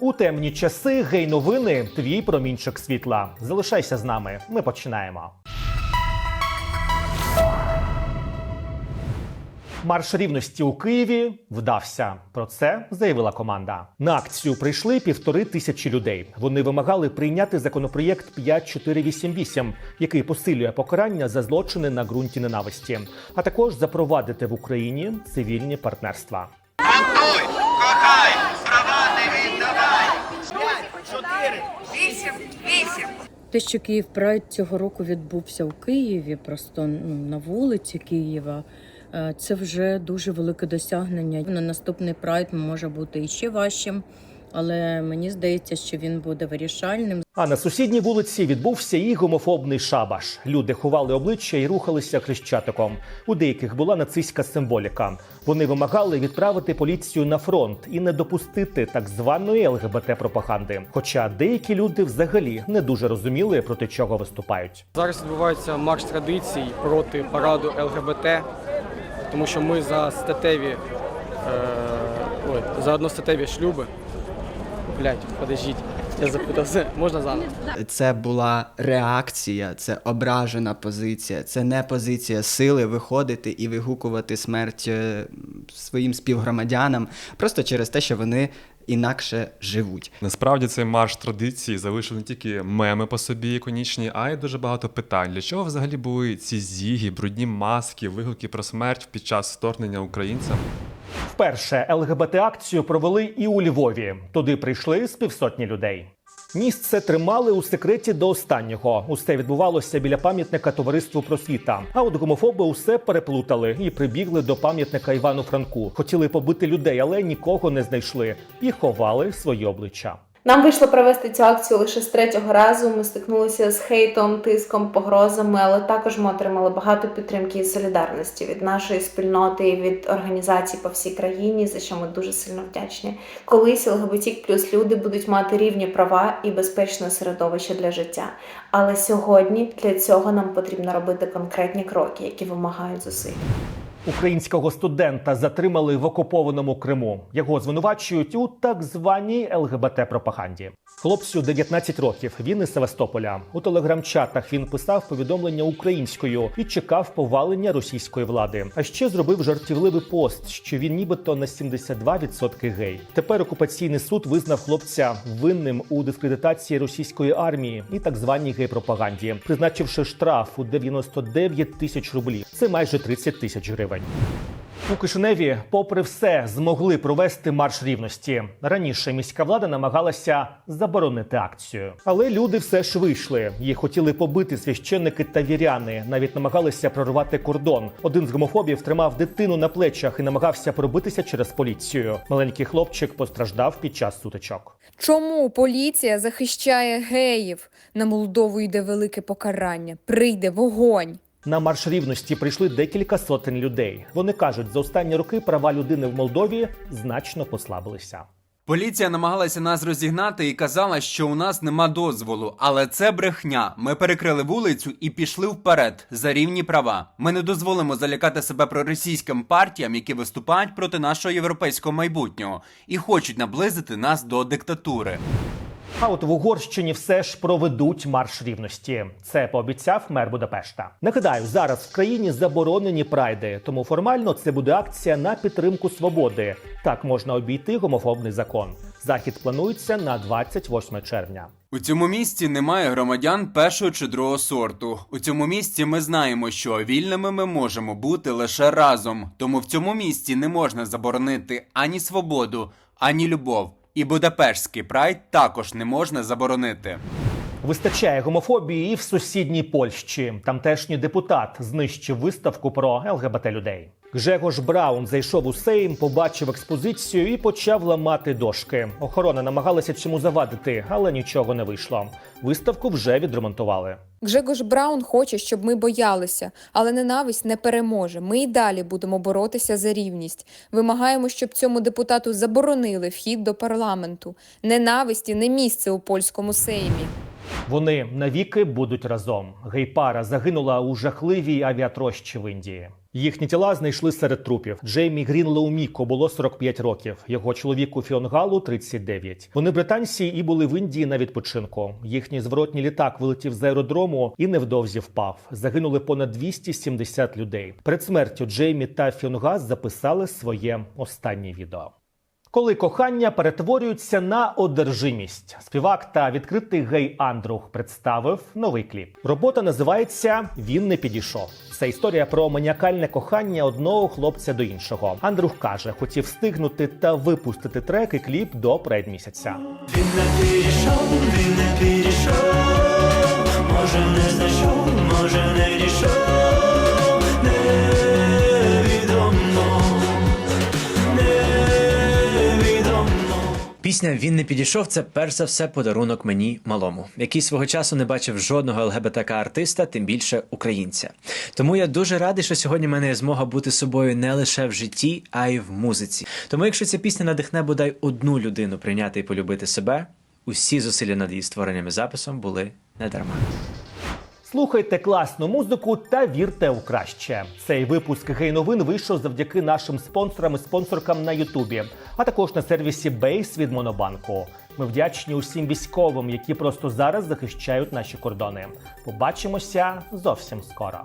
У темні часи гей-новини твій промінчик світла. Залишайся з нами. Ми починаємо. Марш рівності у Києві вдався. Про це заявила команда. На акцію прийшли півтори тисячі людей. Вони вимагали прийняти законопроєкт 5488, який посилює покарання за злочини на ґрунті ненависті, а також запровадити в Україні цивільні партнерства. Антуй, кохай, права не віддавай. Вісім, вісім. Те, що Київ Прайд цього року відбувся у Києві, просто ну, на вулиці Києва, е, це вже дуже велике досягнення. На наступний прайд може бути іще важчим, але мені здається, що він буде вирішальним. А на сусідній вулиці відбувся і гомофобний шабаш. Люди ховали обличчя і рухалися хрещатиком. У деяких була нацистська символіка. Вони вимагали відправити поліцію на фронт і не допустити так званої ЛГБТ пропаганди. Хоча деякі люди взагалі не дуже розуміли проти чого виступають. Зараз відбувається марш традицій проти параду ЛГБТ, тому що ми за статеві, е, ой, за одностатеві шлюби. Блять, подождіть, я запитався, можна заново? Це була реакція, це ображена позиція, це не позиція сили виходити і вигукувати смерть е, своїм співгромадянам просто через те, що вони інакше живуть. Насправді цей марш традиції залишив не тільки меми по собі іконічні, а й дуже багато питань. Для чого взагалі були ці зіги, брудні маски, вигуки про смерть під час вторгнення українцям? Вперше ЛГБТ акцію провели і у Львові. Туди прийшли з півсотні людей. Місце тримали у секреті до останнього. Усе відбувалося біля пам'ятника товариству просвіта. А от гомофоби усе переплутали і прибігли до пам'ятника Івану Франку. Хотіли побити людей, але нікого не знайшли і ховали свої обличчя. Нам вийшло провести цю акцію лише з третього разу. Ми стикнулися з хейтом, тиском, погрозами, але також ми отримали багато підтримки і солідарності від нашої спільноти і від організацій по всій країні, за що ми дуже сильно вдячні. Колись ЛГБТ плюс люди будуть мати рівні права і безпечне середовище для життя. Але сьогодні для цього нам потрібно робити конкретні кроки, які вимагають зусиль. Українського студента затримали в окупованому Криму. Його звинувачують у так званій ЛГБТ пропаганді. Хлопцю 19 років. Він із Севастополя. У телеграм-чатах він писав повідомлення українською і чекав повалення російської влади. А ще зробив жартівливий пост, що він нібито на 72% гей. Тепер окупаційний суд визнав хлопця винним у дискредитації російської армії і так званій гей-пропаганді, призначивши штраф у 99 тисяч рублів. Це майже 30 тисяч гривень. У Кишиневі, попри все, змогли провести марш рівності. Раніше міська влада намагалася заборонити акцію, але люди все ж вийшли. Їх хотіли побити священники та віряни. Навіть намагалися прорвати кордон. Один з гомофобів тримав дитину на плечах і намагався пробитися через поліцію. Маленький хлопчик постраждав під час сутичок. Чому поліція захищає геїв? На Молдову йде велике покарання. Прийде вогонь. На марш рівності прийшли декілька сотень людей. Вони кажуть, за останні роки права людини в Молдові значно послабилися. Поліція намагалася нас розігнати і казала, що у нас нема дозволу, але це брехня. Ми перекрили вулицю і пішли вперед за рівні права. Ми не дозволимо залякати себе проросійським партіям, які виступають проти нашого європейського майбутнього і хочуть наблизити нас до диктатури. А от в Угорщині все ж проведуть марш рівності. Це пообіцяв мер Будапешта. Нагадаю, зараз в країні заборонені прайди, тому формально це буде акція на підтримку свободи. Так можна обійти гомофобний закон. Захід планується на 28 червня. У цьому місті немає громадян першого чи другого сорту. У цьому місті ми знаємо, що вільними ми можемо бути лише разом. Тому в цьому місті не можна заборонити ані свободу, ані любов. І Будапештський прайд також не можна заборонити. Вистачає гомофобії і в сусідній Польщі. Тамтешній депутат знищив виставку про ЛГБТ людей. Гжегош Браун зайшов у Сейм, побачив експозицію і почав ламати дошки. Охорона намагалася цьому завадити, але нічого не вийшло. Виставку вже відремонтували. Гжегош Браун хоче, щоб ми боялися, але ненависть не переможе. Ми і далі будемо боротися за рівність. Вимагаємо, щоб цьому депутату заборонили вхід до парламенту. Ненависті не місце у польському сеймі. Вони навіки будуть разом. Гей-пара загинула у жахливій авіатрощі в Індії. Їхні тіла знайшли серед трупів. Джеймі Грінлоу Міко було 45 років. Його чоловіку Фіонгалу 39. Вони британці і були в Індії на відпочинку. Їхній зворотній літак вилетів з аеродрому і невдовзі впав. Загинули понад 270 людей. Перед смертю Джеймі та Фіонгас записали своє останнє відео. Коли кохання перетворюється на одержимість, співак та відкритий гей Андрух представив новий кліп. Робота називається Він не підійшов. Це історія про маніакальне кохання одного хлопця до іншого. Андрух каже, хотів встигнути та випустити трек і кліп до предмісяця. Він не підійшов, він не підійшов, може не знайшов, може не дійшов, Пісня Він не підійшов. Це перш за все подарунок мені малому, який свого часу не бачив жодного ЛГБТК артиста, тим більше українця. Тому я дуже радий, що сьогодні в мене є змога бути собою не лише в житті, а й в музиці. Тому, якщо ця пісня надихне бодай одну людину прийняти і полюбити себе, усі зусилля над її створенням і записом були недарма. Слухайте класну музику та вірте у краще. Цей випуск гей-новин вийшов завдяки нашим спонсорам і спонсоркам на Ютубі, а також на сервісі Бейс від Монобанку. Ми вдячні усім військовим, які просто зараз захищають наші кордони. Побачимося зовсім скоро.